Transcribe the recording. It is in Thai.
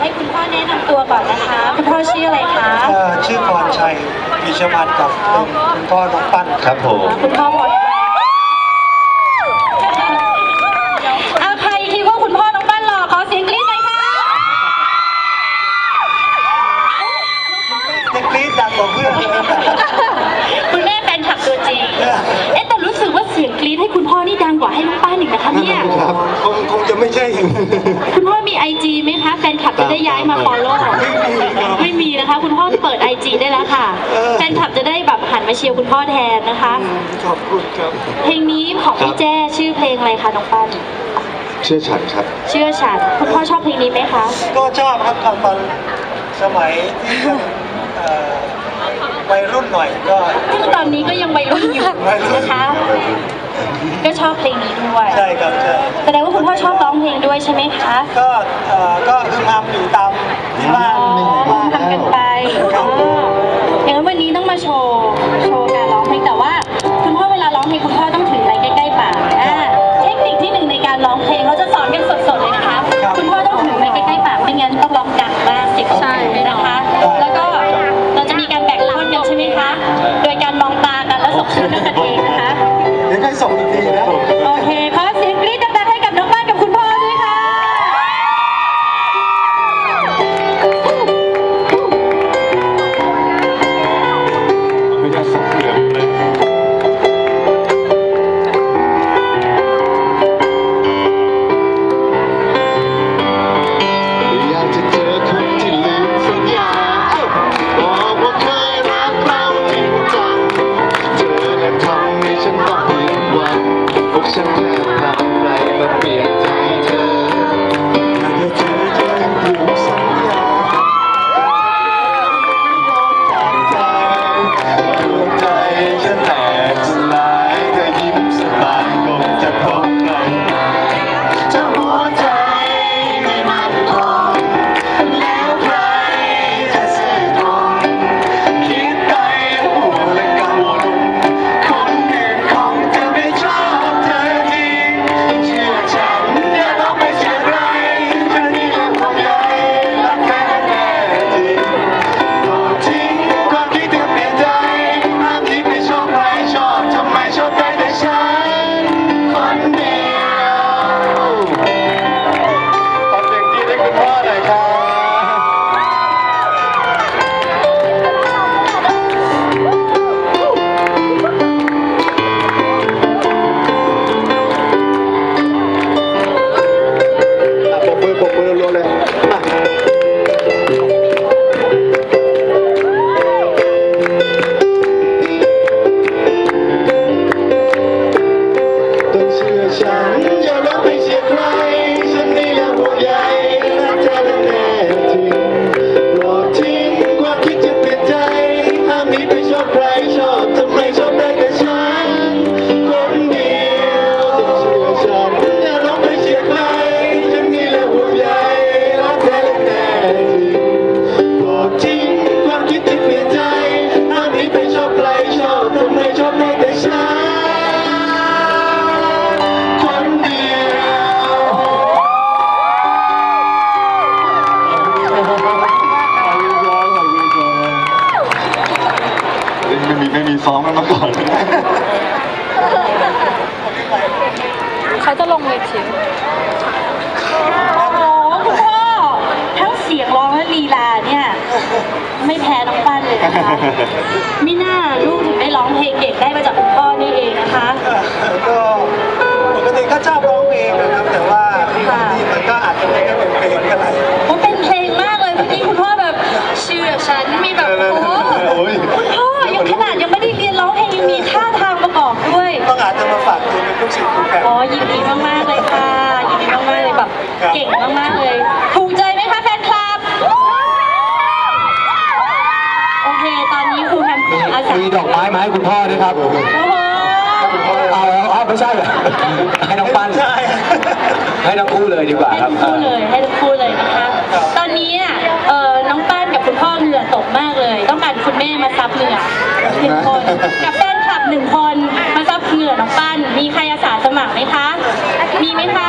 ให้คุณพ่อแนะนำตัวก่อนนะคะ คุณพ่อชื่ออะไรคะ เอ่อชื่อพรชัยมีชพันธ์กับเป็นคุณพ่อน้องปั้น ครับผม คุณพ่อพรเอาใครคิดว่าคุณพ่อน้องปั้นหล่อขอเสียงกรี๊ดหน่อยค่ะ ยังกรี๊ดดังกว่าเพื่อนเลย คุณแม่แฟนคลับตัวจริง เอ๊ะแต่รู้สึกว่าเสียงกรี๊ดให้คุณพ่อนี่ดัง กว่าให้น้องป้านอีกนะคะเนี่ย ครับคงคงจะไม่ใช่อย่างนั้นคุณพ่อมีไอจีไหมคะ แฟนคลับจะได้ย้ายมาฟอลโล่ไม่มีครับไม่มีนะคะ คุณพ่อเปิดไอจีได้แล้วค่ะ เออ แฟนคลับจะได้แบบหันมาเชียร์คุณพ่อแทนนะคะ ขอบคุณครับ เพลงนี้ของพี่แจ้ชื่อเพลงอะไรคะน้องปั้นเชื่อฉันครับ เชื่อฉันคุณพ่อชอบเพลงนี้ไหมคะ ก็ชอบครับตอนสมัยที่ยังเอ่อวัยรุ่นหน่อยก็ ซึ่งตอนนี้ก็ยังวัยรุ่นอยู่วัยรุ่นนะคะก็ช อบเพลงนี้ด้วยใช่ครับใช่แสดงว่าคุณพ่อชอบร้องเพลงด้วยใช่ไหมคะก็เอ่อก็คือทำอยู่ตามที่บ้านอ๋อนี่บ้านทำกันไปอ๋อ เขาจะลงเวทีโอ้โหคุณพ่อทั้งเสียงร้องและลีลาเนี่ย ไม่แพ้น้องปั้นเลยนะคะมิน่าลูกถึงได้ร้องเพลงเก่งได้มาจากคุณพ่อนี่เองนะคะ ก็ปกติก็ชอบร้องเพลงนะครับ แต่ว่าบางทีมันก็อาจจะไม่ได้เป็นเพลงก็ไรมันเป็นเพลงมากเลยเมื่อกี้คุณพ่อแบบเชื่อฉันมีแบบโอ้โหโอ้ยคุณพ่อยังขนาดยังไม่ได้เรียนร้องเพลงยังมีท่าทางประกอบด้วยต้องอาจจะมาฝากตัวเป็นลูกศิษย์ครูแปมอ๋อยินดีมากๆเลยค่ะยินดีมากๆ เลยแบบเก่งมากๆเลย ถูกใจไหมคะแฟนคลับ โอเค ตอนนี้ครูแฮมอาสามีดอกไม้มาให้คุณพ่อด้วยครับโอ้โหเอาเอาไม่ใช่เหรอให้น้องปั้นใช่ให้ทั้งคู่เลยดีกว่าให้ครับทั้งคู่เลยให้ทั้งคู่เลยนะคะ ตอนนี้อะเออน้องป้านกับคุณพ่อเหงื่อตกมากเลย ต้องการคุณแม่มาซับเหงื่อหนึ่งคนกับแฟนคลับหนึ่งคนมาซับเหงื่อน้องป้านมีใครอาสาสมัครไหมคะ มีไหมคะ